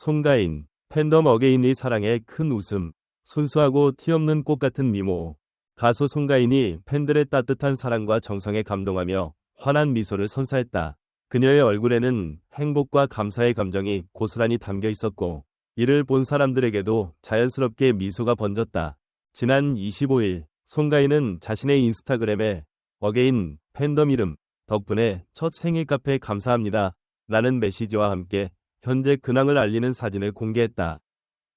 송가인, 팬덤 어게인의 사랑에 큰 웃음, 순수하고 티없는 꽃 같은 미모. 가수 송가인이 팬들의 따뜻한 사랑과 정성에 감동하며 환한 미소를 선사했다. 그녀의 얼굴에는 행복과 감사의 감정이 고스란히 담겨 있었고, 이를 본 사람들에게도 자연스럽게 미소가 번졌다. 지난 25일, 송가인은 자신의 인스타그램에 어게인 팬덤 이름 덕분에 첫 생일 카페 감사합니다. 라는 메시지와 함께 현재 근황을 알리는 사진을 공개했다.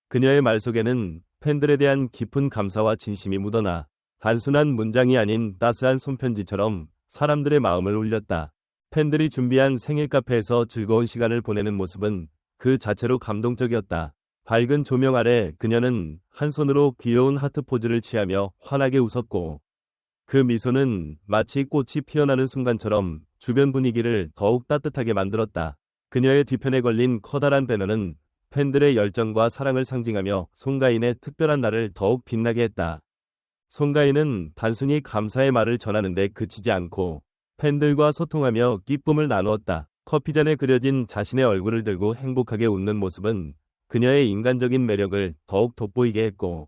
그녀의 말 속에는 팬들에 대한 깊은 감사와 진심이 묻어나 단순한 문장이 아닌 따스한 손편지처럼 사람들의 마음을 울렸다. 팬들이 준비한 생일 카페에서 즐거운 시간을 보내는 모습은 그 자체로 감동적이었다. 밝은 조명 아래 그녀는 한 손으로 귀여운 하트 포즈를 취하며 환하게 웃었고 그 미소는 마치 꽃이 피어나는 순간처럼 주변 분위기를 더욱 따뜻하게 만들었다. 그녀의 뒤편에 걸린 커다란 배너는 팬들의 열정과 사랑을 상징하며 송가인의 특별한 날을 더욱 빛나게 했다. 송가인은 단순히 감사의 말을 전하는데 그치지 않고 팬들과 소통하며 기쁨을 나누었다. 커피잔에 그려진 자신의 얼굴을 들고 행복하게 웃는 모습은 그녀의 인간적인 매력을 더욱 돋보이게 했고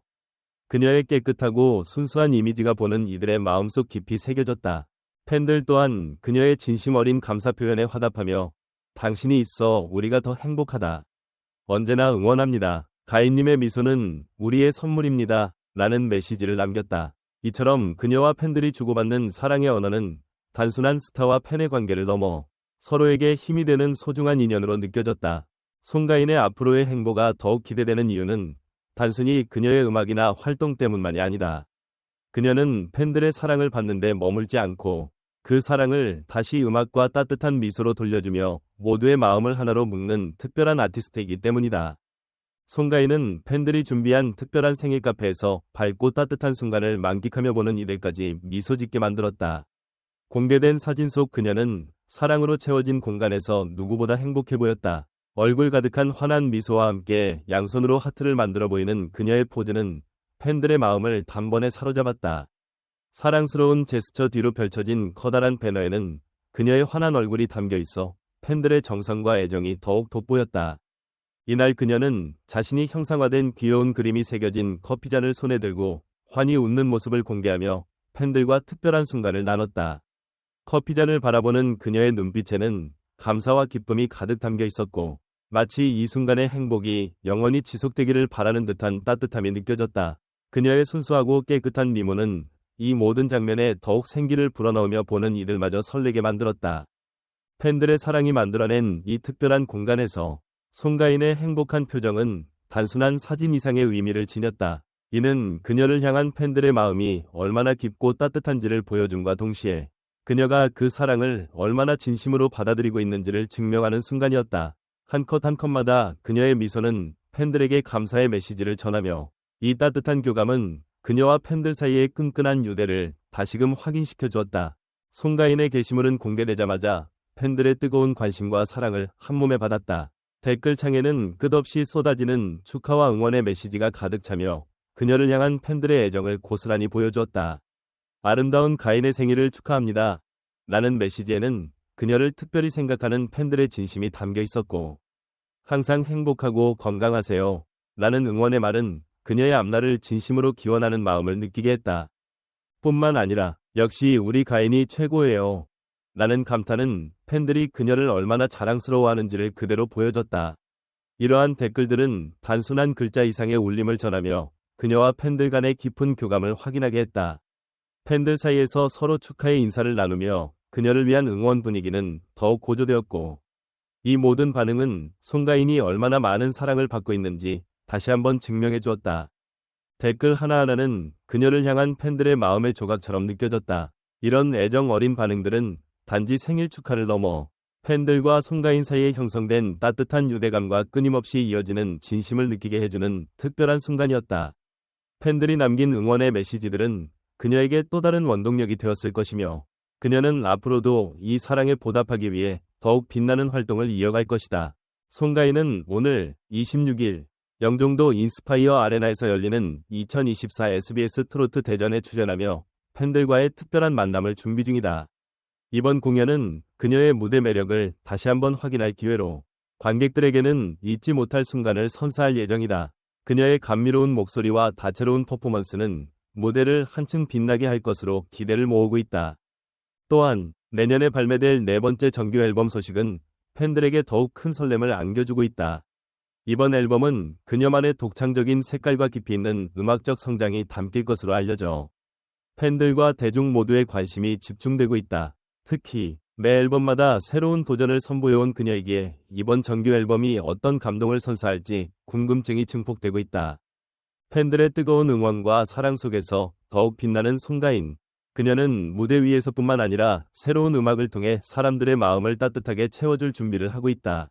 그녀의 깨끗하고 순수한 이미지가 보는 이들의 마음속 깊이 새겨졌다. 팬들 또한 그녀의 진심 어린 감사 표현에 화답하며 당신이 있어 우리가 더 행복하다. 언제나 응원합니다. 가인님의 미소는 우리의 선물입니다. 라는 메시지를 남겼다. 이처럼 그녀와 팬들이 주고받는 사랑의 언어는 단순한 스타와 팬의 관계를 넘어 서로에게 힘이 되는 소중한 인연으로 느껴졌다. 송가인의 앞으로의 행보가 더욱 기대되는 이유는 단순히 그녀의 음악이나 활동 때문만이 아니다. 그녀는 팬들의 사랑을 받는데 머물지 않고 그 사랑을 다시 음악과 따뜻한 미소로 돌려주며 모두의 마음을 하나로 묶는 특별한 아티스트이기 때문이다. 송가인은 팬들이 준비한 특별한 생일 카페에서 밝고 따뜻한 순간을 만끽하며 보는 이들까지 미소 짓게 만들었다. 공개된 사진 속 그녀는 사랑으로 채워진 공간에서 누구보다 행복해 보였다. 얼굴 가득한 환한 미소와 함께 양손으로 하트를 만들어 보이는 그녀의 포즈는 팬들의 마음을 단번에 사로잡았다. 사랑스러운 제스처 뒤로 펼쳐진 커다란 배너에는 그녀의 환한 얼굴이 담겨 있어 팬들의 정성과 애정이 더욱 돋보였다. 이날 그녀는 자신이 형상화된 귀여운 그림이 새겨진 커피잔을 손에 들고 환히 웃는 모습을 공개하며 팬들과 특별한 순간을 나눴다. 커피잔을 바라보는 그녀의 눈빛에는 감사와 기쁨이 가득 담겨 있었고 마치 이 순간의 행복이 영원히 지속되기를 바라는 듯한 따뜻함이 느껴졌다. 그녀의 순수하고 깨끗한 미모는 이 모든 장면에 더욱 생기를 불어넣으며 보는 이들마저 설레게 만들었다. 팬들의 사랑이 만들어낸 이 특별한 공간에서 송가인의 행복한 표정은 단순한 사진 이상의 의미를 지녔다. 이는 그녀를 향한 팬들의 마음이 얼마나 깊고 따뜻한지를 보여줌과 동시에 그녀가 그 사랑을 얼마나 진심으로 받아들이고 있는지를 증명하는 순간이었다. 한 컷 한 컷마다 그녀의 미소는 팬들에게 감사의 메시지를 전하며 이 따뜻한 교감은 그녀와 팬들 사이의 끈끈한 유대를 다시금 확인시켜 주었다. 송가인의 게시물은 공개되자마자 팬들의 뜨거운 관심과 사랑을 한몸에 받았다. 댓글창에는 끝없이 쏟아지는 축하와 응원의 메시지가 가득 차며 그녀를 향한 팬들의 애정을 고스란히 보여주었다. 아름다운 가인의 생일을 축하합니다. 라는 메시지에는 그녀를 특별히 생각하는 팬들의 진심이 담겨 있었고 항상 행복하고 건강하세요. 라는 응원의 말은 그녀의 앞날을 진심으로 기원하는 마음을 느끼게 했다. 뿐만 아니라 역시 우리 가인이 최고예요. 라는 감탄은 팬들이 그녀를 얼마나 자랑스러워하는지를 그대로 보여줬다. 이러한 댓글들은 단순한 글자 이상의 울림을 전하며 그녀와 팬들 간의 깊은 교감을 확인하게 했다. 팬들 사이에서 서로 축하의 인사를 나누며 그녀를 위한 응원 분위기는 더욱 고조되었고 이 모든 반응은 송가인이 얼마나 많은 사랑을 받고 있는지 다시 한번 증명해 주었다. 댓글 하나하나는 그녀를 향한 팬들의 마음의 조각처럼 느껴졌다. 이런 애정 어린 반응들은 단지 생일 축하를 넘어 팬들과 송가인 사이에 형성된 따뜻한 유대감과 끊임없이 이어지는 진심을 느끼게 해주는 특별한 순간이었다. 팬들이 남긴 응원의 메시지들은 그녀에게 또 다른 원동력이 되었을 것이며 그녀는 앞으로도 이 사랑에 보답하기 위해 더욱 빛나는 활동을 이어갈 것이다. 송가인은 오늘 26일 영종도 인스파이어 아레나에서 열리는 2024 SBS 트로트 대전에 출연하며 팬들과의 특별한 만남을 준비 중이다. 이번 공연은 그녀의 무대 매력을 다시 한번 확인할 기회로 관객들에게는 잊지 못할 순간을 선사할 예정이다. 그녀의 감미로운 목소리와 다채로운 퍼포먼스는 무대를 한층 빛나게 할 것으로 기대를 모으고 있다. 또한 내년에 발매될 네 번째 정규 앨범 소식은 팬들에게 더욱 큰 설렘을 안겨주고 있다. 이번 앨범은 그녀만의 독창적인 색깔과 깊이 있는 음악적 성장이 담길 것으로 알려져 팬들과 대중 모두의 관심이 집중되고 있다. 특히 매 앨범마다 새로운 도전을 선보여온 그녀에게 이번 정규 앨범이 어떤 감동을 선사할지 궁금증이 증폭되고 있다. 팬들의 뜨거운 응원과 사랑 속에서 더욱 빛나는 송가인. 그녀는 무대 위에서뿐만 아니라 새로운 음악을 통해 사람들의 마음을 따뜻하게 채워줄 준비를 하고 있다.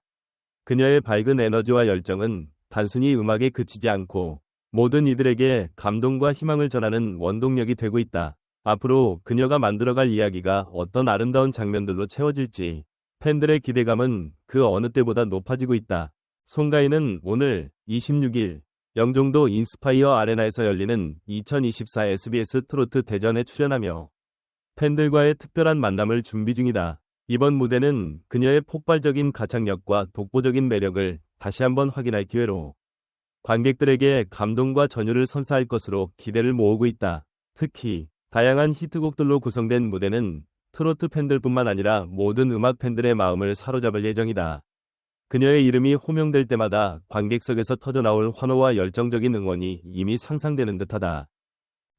그녀의 밝은 에너지와 열정은 단순히 음악에 그치지 않고 모든 이들에게 감동과 희망을 전하는 원동력이 되고 있다. 앞으로 그녀가 만들어갈 이야기가 어떤 아름다운 장면들로 채워질지 팬들의 기대감은 그 어느 때보다 높아지고 있다. 송가인은 오늘 26일 영종도 인스파이어 아레나에서 열리는 2024 SBS 트로트 대전에 출연하며 팬들과의 특별한 만남을 준비 중이다. 이번 무대는 그녀의 폭발적인 가창력과 독보적인 매력을 다시 한번 확인할 기회로 관객들에게 감동과 전율을 선사할 것으로 기대를 모으고 있다. 특히 다양한 히트곡들로 구성된 무대는 트로트 팬들뿐만 아니라 모든 음악 팬들의 마음을 사로잡을 예정이다. 그녀의 이름이 호명될 때마다 관객석에서 터져나올 환호와 열정적인 응원이 이미 상상되는 듯하다.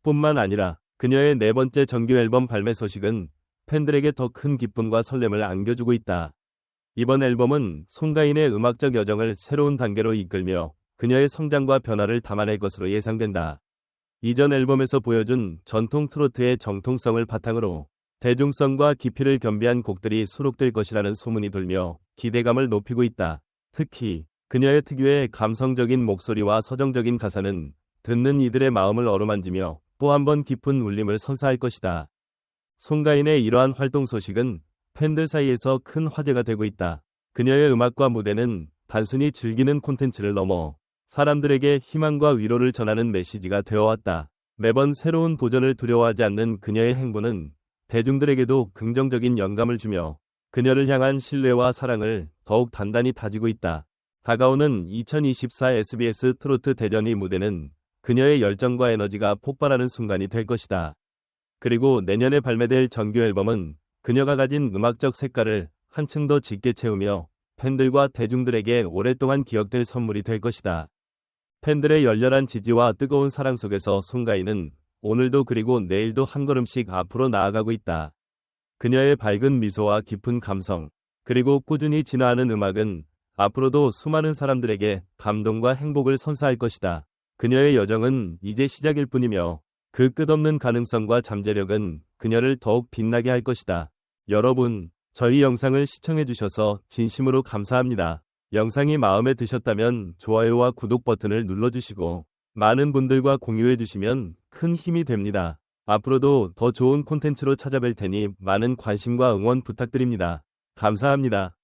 뿐만 아니라 그녀의 네 번째 정규 앨범 발매 소식은 팬들에게 더 큰 기쁨과 설렘을 안겨주고 있다. 이번 앨범은 송가인의 음악적 여정을 새로운 단계로 이끌며 그녀의 성장과 변화를 담아낼 것으로 예상된다. 이전 앨범에서 보여준 전통 트로트의 정통성을 바탕으로 대중성과 깊이를 겸비한 곡들이 수록될 것이라는 소문이 돌며 기대감을 높이고 있다. 특히 그녀의 특유의 감성적인 목소리와 서정적인 가사는 듣는 이들의 마음을 어루만지며 또 한 번 깊은 울림을 선사할 것이다. 송가인의 이러한 활동 소식은 팬들 사이에서 큰 화제가 되고 있다. 그녀의 음악과 무대는 단순히 즐기는 콘텐츠를 넘어 사람들에게 희망과 위로를 전하는 메시지가 되어왔다. 매번 새로운 도전을 두려워하지 않는 그녀의 행보는 대중들에게도 긍정적인 영감을 주며 그녀를 향한 신뢰와 사랑을 더욱 단단히 다지고 있다. 다가오는 2024 SBS 트로트 대전이 무대는 그녀의 열정과 에너지가 폭발하는 순간이 될 것이다. 그리고 내년에 발매될 정규 앨범은 그녀가 가진 음악적 색깔을 한층 더 짙게 채우며 팬들과 대중들에게 오랫동안 기억될 선물이 될 것이다. 팬들의 열렬한 지지와 뜨거운 사랑 속에서 송가인은 오늘도 그리고 내일도 한 걸음씩 앞으로 나아가고 있다. 그녀의 밝은 미소와 깊은 감성, 그리고 꾸준히 진화하는 음악은 앞으로도 수많은 사람들에게 감동과 행복을 선사할 것이다. 그녀의 여정은 이제 시작일 뿐이며 그 끝없는 가능성과 잠재력은 그녀를 더욱 빛나게 할 것이다. 여러분, 저희 영상을 시청해주셔서 진심으로 감사합니다. 영상이 마음에 드셨다면 좋아요와 구독 버튼을 눌러주시고 많은 분들과 공유해주시면 큰 힘이 됩니다. 앞으로도 더 좋은 콘텐츠로 찾아뵐 테니 많은 관심과 응원 부탁드립니다. 감사합니다.